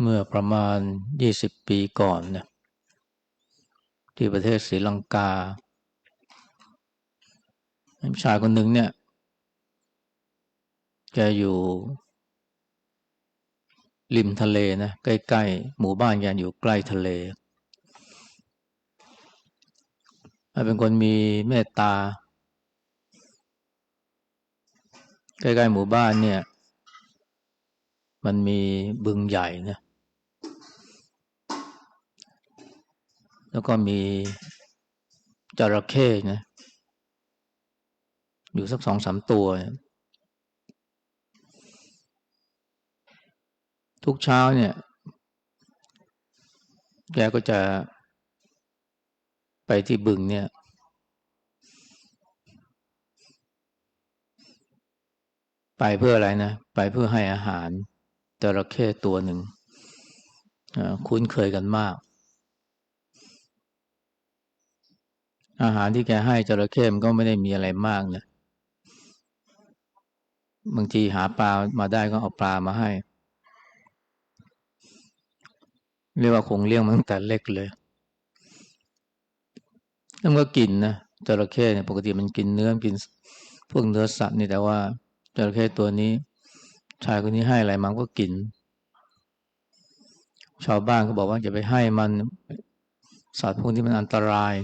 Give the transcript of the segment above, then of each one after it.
เมื่อประมาณยี่สิบปีก่อนเนี่ยที่ประเทศศรีลังกาชายคนหนึ่งเนี่ยแกอยู่ ริมทะเลนะใกล้ๆหมู่บ้านแกอยู่ใกล้ทะเลเป็นคนมีเมตตา ใกล้ๆหมู่บ้านเนี่ย มันมีบึงใหญ่นะ แล้วก็มีจระเข้นะอยู่สักสองสามตัว ทุกเช้าเนี่ยแกก็จะไปที่บึงเนี่ย ไปเพื่ออะไรนะ ไปเพื่อให้อาหารจระเข้ตัวหนึ่งคุ้นเคยกันมาก อาหารที่แกให้จระเข้มก็ไม่ได้มีอะไรมากนะบางทีหาปลามาได้ก็เอาปลามาให้ เรียกว่าคงเลี้ยงมันตั้งแต่เล็กเลยแล้วก็กินนะจระเข้เนี่ยปกติมันกินเนื้อกินพวกเนื้อสัตว์นี่แต่ว่าจระเข้ตัวนี้ ชายคนนี้ให้อะไรมันก็กิน ชาวบ้านก็บอกว่าอย่าไปให้มัน สัตว์พวกนี้มันอันตราย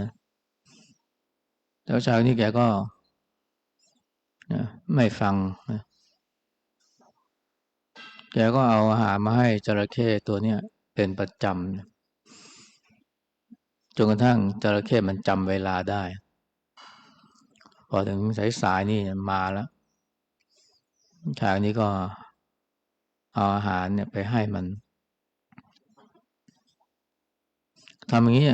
นะแล้วชายนี้แกก็นะไม่ฟังนะแกก็เอาอาหารมาให้จระเข้ตัวเนี้ยเป็นประจำนะจนกระทั่งจระเข้มันจำเวลาได้ พอถึงสายๆนี่มาแล้วชายนี้ก็เอาอาหารเนี่ยไปให้มันทำอย่างนี้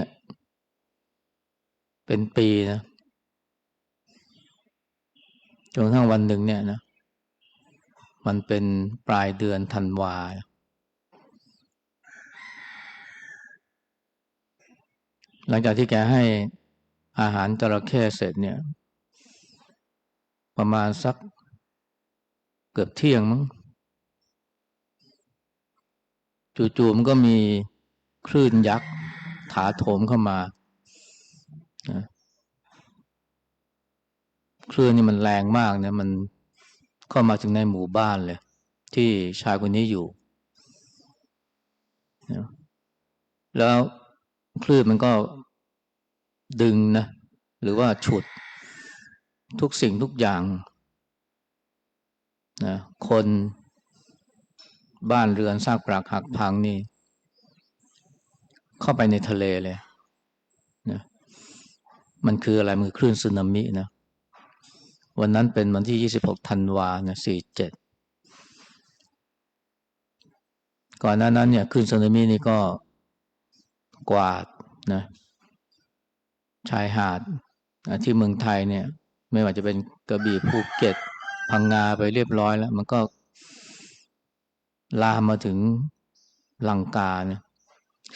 เป็นปีนะจนทั้งวันหนึ่งเนี่ยนะ มันเป็นปลายเดือนธันวา หลังจากที่แกให้อาหารจระเข้เสร็จเนี่ย ประมาณสักเกือบเที่ยงมั้งจู่ๆมันก็มีคลื่นยักษ์ถาโถมเข้ามา คลื่นนี่มันแรงมากเนี่ยมันเข้ามาถึงในหมู่บ้านเลย ที่ชายคนนี้อยู่แล้วคลื่นมันก็ดึงนะ หรือว่าฉุดทุกสิ่งทุกอย่างนะคนบ้านเรือนซากปรักหักพังนี่ เข้าไปในทะเลเลย มันคืออะไรมันคือคลื่นสึนามินะวันนั้นเป็นวันที่ 26 ธันวาเนี่ย47 ก่อนหน้านั้นเนี่ยขึ้นสึนามินี่ก็กวาดนะชายหาดที่เมืองไทยเนี่ย ไม่ว่าจะเป็นกระบี่ภูเก็ต พังงาไปเรียบร้อยแล้ว มันก็ลามมาถึงลังกาเนี่ย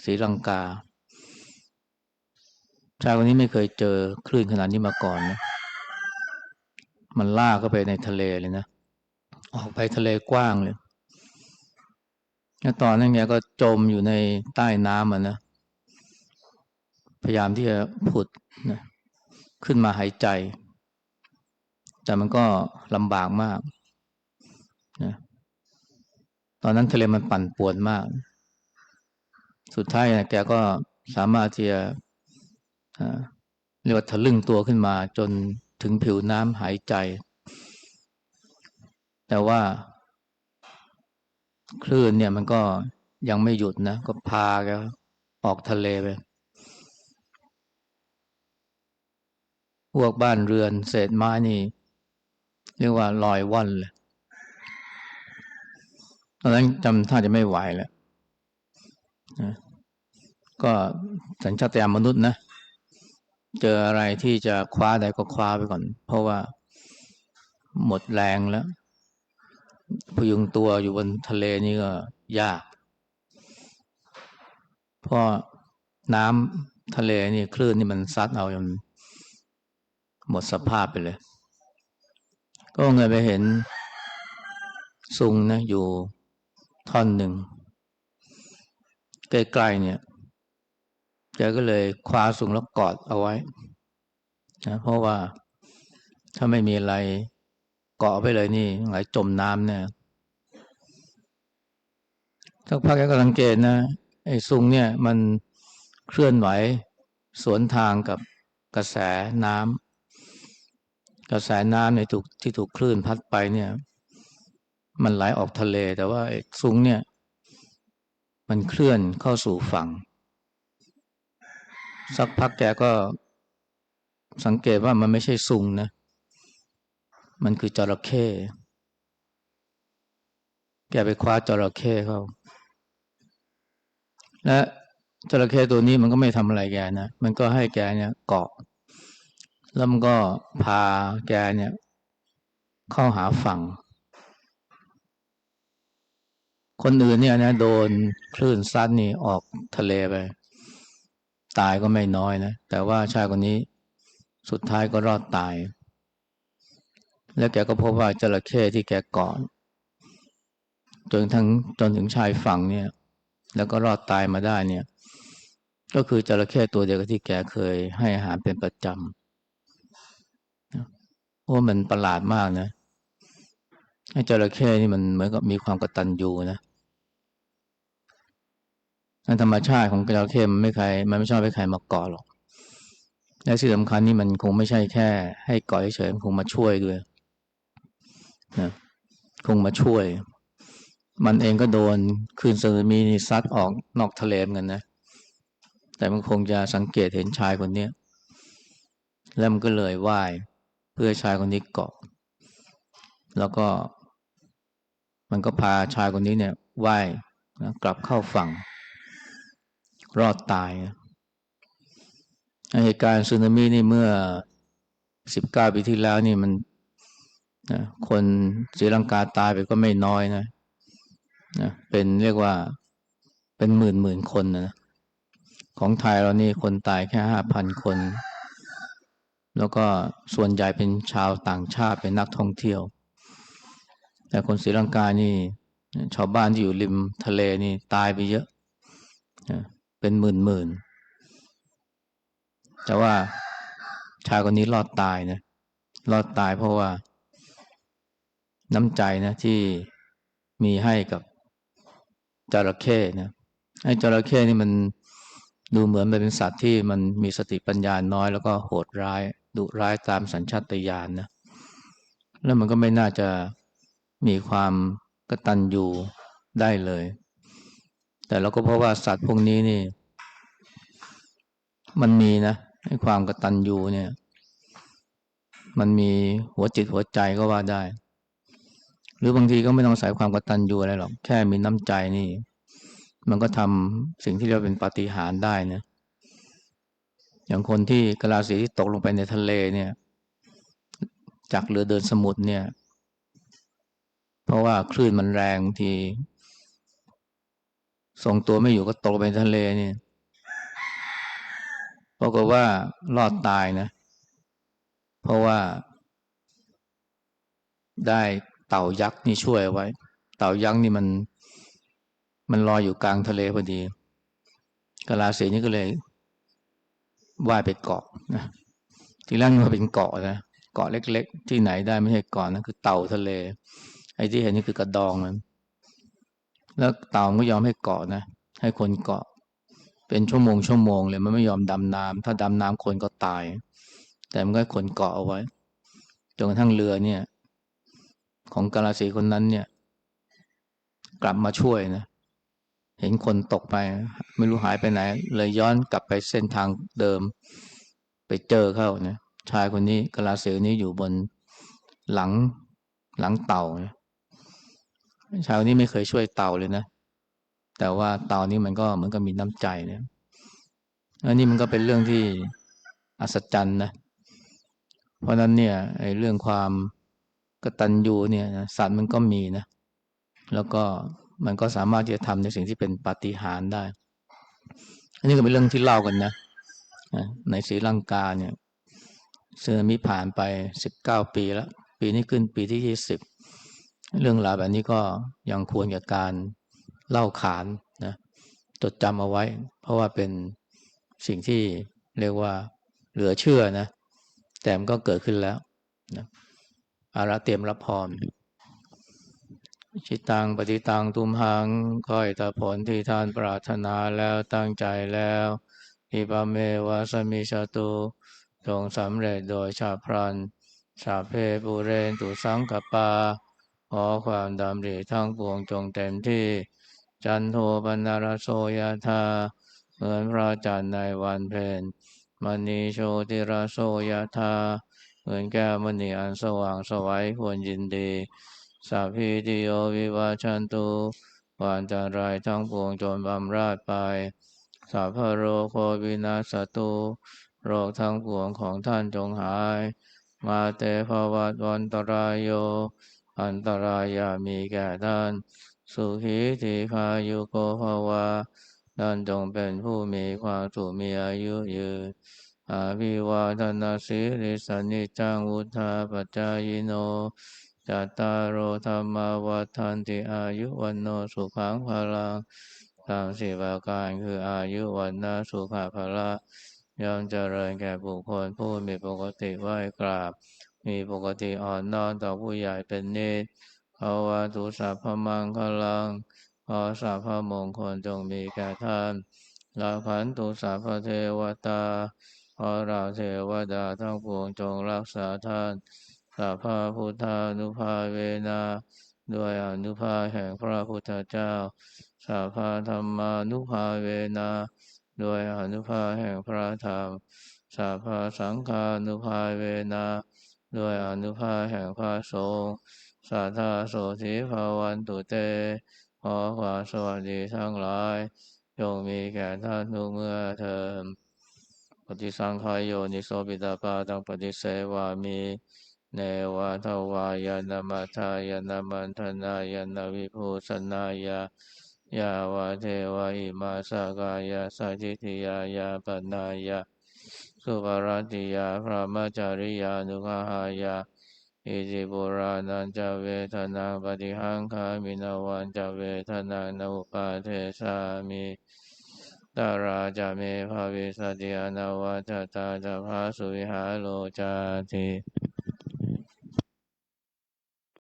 ศรีลังกา ชายคนนี้ไม่เคยเจอคลื่นขนาดนี้มาก่อนนะ มันลากเข้าไปในทะเลเลยนะ ออกไปทะเลกว้างเลยแล้วตอนนั้นแกก็จมอยู่ในใต้น้ำอะนะ พยายามที่จะผุดนะขึ้นมาหายใจ แต่มันก็ลำบากมากนะตอนนั้นทะเลมันปั่นป่วนมาก สุดท้ายนะแกก็สามารถที่จะ เรียกว่าทะลึ่งตัวขึ้นมาจนถึงผิวน้ำหายใจ แต่ว่า คลื่นเนี่ยมันก็ยังไม่หยุดนะ ก็พาแกออกทะเลไปพวกบ้านเรือนเศษไม้นี่ เรียกว่าลอยว่อนเลยตอนนั้นจำท่าจะไม่ไหวแล้วก็สัญชาตญาณมนุษย์นะ เจออะไรที่จะคว้าได้ก็คว้าไปก่อน เพราะว่าหมดแรงแล้ว พยุงตัวอยู่บนทะเลนี่ก็ยาก เพราะน้ำทะเลนี่คลื่นนี่มันซัดเอาจนหมดสภาพไปเลย ก็เงยไปเห็นซุงนะอยู่ท่อนหนึ่งใกล้ๆเนี่ย แกก็เลยคว้าสูงแล้วกอดเอาไว้นะเพราะว่าถ้าไม่มีอะไรเกาะไปเลยนี่ไหลจมน้ำเนี่ยสักพักแกก็สังเกตนะไอ้ซุงเนี่ย มันเคลื่อนไหวสวนทางกับกระแสน้ำกระแสน้ำในถูกที่ถูกคลื่นพัดไปเนี่ย มันไหลออกทะเล แต่ว่าไอ้ซุงเนี่ย มันเคลื่อนเข้าสู่ฝั่ง สักพักแกก็สังเกตว่ามันไม่ใช่ซุงนะ มันคือจระเข้ แกไปคว้าจระเข้เข้า และจระเข้ตัวนี้มันก็ไม่ทำอะไรแกนะ มันก็ให้แกเนี่ยเกาะ แล้วมันก็พาแกเนี่ย เข้าหาฝั่ง คนอื่นเนี่ยนะโดนคลื่นซัดนี่ออกทะเลไป ตายก็ไม่น้อยนะ แต่ว่าชายคนนี้สุดท้ายก็รอดตาย แล้วแกก็พบว่าจระเข้ที่แกกาะจนทั้งจนถึงชายฝั่งเนี่ย แล้วก็รอดตายมาได้เนี่ย ก็คือจระเข้ตัวเดียวกับที่แกเคยให้อาหารเป็นประจำโอ้มันประหลาดมากนะไอ้จระเข้นี่มันเหมือนกับมีความกระตัญญูนะ ธรรมชาติของจระเข้มันไม่ใคร มันไม่ชอบให้ใครมาเกาะหรอก และสิ่งสำคัญนี่มันคงไม่ใช่แค่ ให้เกาะเฉยๆคงมาช่วยด้วยนะคงมาช่วย มันเองก็โดนคืนสึนามีนี่ซัดออกนอกทะเลเหมือนกันนะ แต่มันคงจะสังเกตเห็นชายคนนี้แล้วมันก็เลยว่ายเพื่อชายคนนี้เกาะ แล้วก็ มันก็พาชายคนนี้เนี่ยว่ายนะกลับเข้าฝั่ง รอดตายเหตุการณ์สึนามินี่เมื่อสิบเก้าปีที่แล้วนี่มันนะคนศรีลังกาตายไปก็ไม่น้อยนะนะเป็นเรียกว่าเป็นหมื่นหมื่นคนนะของไทยเรานี่คนตายแค่ห้าพันคน แล้วก็ส่วนใหญ่เป็นชาวต่างชาติเป็นนักท่องเที่ยว แต่คนศรีลังกานี่ ชาวบ้านที่อยู่ริมทะเลนี่ตายไปเยอะ เป็นหมื่นหมื่นแต่ว่าชายคนนี้รอดตายนะรอดตายเพราะว่า น้ำใจนะที่มีให้กับจระเข้นะไอ้จระเข้นี่มันดูเหมือนเป็นสัตว์ที่มันมีสติปัญญาน้อย แล้วก็โหดร้ายดุร้ายตามสัญชาตญาณนนะแล้วมันก็ไม่น่าจะมีความกตัญญูได้เลย แต่เราก็เพราะว่าสัตว์พวกนี้นี่ มันมีนะให้ความกระตัญญูเนี่ย มันมีหัวจิตหัวใจก็ว่าได้ หรือบางทีก็ไม่ต้องใส่ความกระตัญญูอะไรหรอก แค่มีน้ำใจนี่ มันก็ทำสิ่งที่เราเป็นปาฏิหาริย์ได้นะอย่างคนที่กลาสีที่ตกลงไปในทะเลเนี่ย จากเรือเดินสมุทรเนี่ย เพราะว่าคลื่นมันแรงที ทรงตัวไม่อยู่ก็ตกไปทะเลเนี่ยปรากฏว่ารอดตายนะ เพราะว่า ได้เต่ายักษ์นี่ช่วยไว้ เต่ายักษ์นี่มัน มันลอยอยู่กลางทะเลพอดีกลาเสีนี่ก็เลยว่ายไปเกาะนะทีแรกมันเป็นเกาะนะเกาะเล็ก ๆ ที่ไหนได้ไม่ใช่เกาะนะคือเต่าทะเล ไอ้ที่เห็นนี่คือกระดองมัน แล้วเต่าก็ยอมให้เกาะนะ ให้คนเกาะ เป็นชั่วโมงชั่วโมงเลยมันไม่ยอมดำน้ำถ้าดำน้ำคนก็ตาย แต่มันก็ขนเกาะเอาไว้จนกระทั่งเรือเนี่ย ของกาลาสีคนนั้นเนี่ย กลับมาช่วยนะเห็นคนตกไป ไม่รู้หายไปไหน เลยย้อนกลับไปเส้นทางเดิม ไปเจอเข้านะชายคนนี้กาลาสีนี้อยู่บนหลังหลังเต่านะ ชายคนนี้ไม่เคยช่วยเต่าเลยนะ แต่ว่าเต่านี้มันก็เหมือนกับมีน้ำใจเนี่ยอันนี้มันก็เป็นเรื่องที่อัศจรรย์นะ เพราะนั้นเนี่ยไอ้เรื่องความกตัญญูเนี่ยสัตว์มันก็มีนะ แล้วก็มันก็สามารถที่จะทำในสิ่งที่เป็นปาฏิหาริย์ได้ อันนี้ก็เป็นเรื่องที่เล่ากันนะ ในศรีลังกาเนี่ยซึนามิผ่านไปสิบเก้าปีแล้ว ปีนี้ขึ้นปีที่ยี่สิบ เรื่องราวแบบนี้ก็ยังควรกับการเล่าขานนะจดจำเอาไว้ เพราะว่าเป็นสิ่งที่เรียกว่าเหลือเชื่อนะ แต่มันก็เกิดขึ้นแล้วนะอาระเตรียมรับพรชิตังปฏิตังตุมหังก้อยตาผลที่ท่านปรารถนาแล้วตั้งใจแล้วอิปเมวาสมิชตุจงสำเร็จโดยชาพรัน ชาเพปูเรนตุสังกปา ขอความดำริทั้งปวงจงเต็มที่ จันโทปนารโสยธาเหมือนพระจันทร์ในวันเพ็ญมณีโชติราโสยธาเหมือนแก้วมณีอันสว่างสวัยควรยินดีสัพพิติโยวิวาชันตุวันจันไรทั้งปวงจนบำราดไปสัพพโรโควินาสตุโรคทั้งปวงของท่านจงหาย มาเตภวัตวันตรายโย อันตรายามีแก่ท่าน สุขีทีคายุโกภาวาท่านจงเป็นผู้มีความสุขมีอายุยืนอาภิวาทนาสิริสนิจังวุธาปัจจายโนจัตตารโอธรรมวัฏันติอายุวันโนสุขังพลังตามสี่ประการคืออายุวันนาสุขภาละย่อมเจริญแก่บุคคลผู้มีปกติไหวกราบ มีปกติอ่อนน้อมต่อผู้ใหญ่เป็นนิสภาวะตุสัพพมังคลังขอสัพพมงคลจงมีแก่ท่านลาขันตุสัพเทวตาขอเราเทวดาทั้งปวงจงรักษาท่านสัพพพุทธานุภาเวนะด้วยอนุภาแห่งพระพุทธเจ้าสัพพธรรมานุภาเวนะด้วยอนุภาแห่งพระธรรมสัพพสังฆานุภาเวนะ ด้วยอนุภาแห่งพระสงฆ์สัทธาโสธิภาวันตุเต ขอความสวัสดีทั้งหลายจงมีแก่ท่านทุกเมื่อเทอมปฏิสังขายโยนิโสปิตาปาตังปฏิเสวามีเนวะทวายานามาทายานามันธนายานาวิภูสนายายาวะเทวะอิมาสกายาสัจิติยายาปนายา สุภรติยาพระมจาริยานุขหายาอิจิปุรานันจะเวทนาปฏิหังคามินาวันจะเวทนานุปาเทสามิตาราจะเมภาวิสติอนาวัจตาจะพาสุวิหาโลจาติ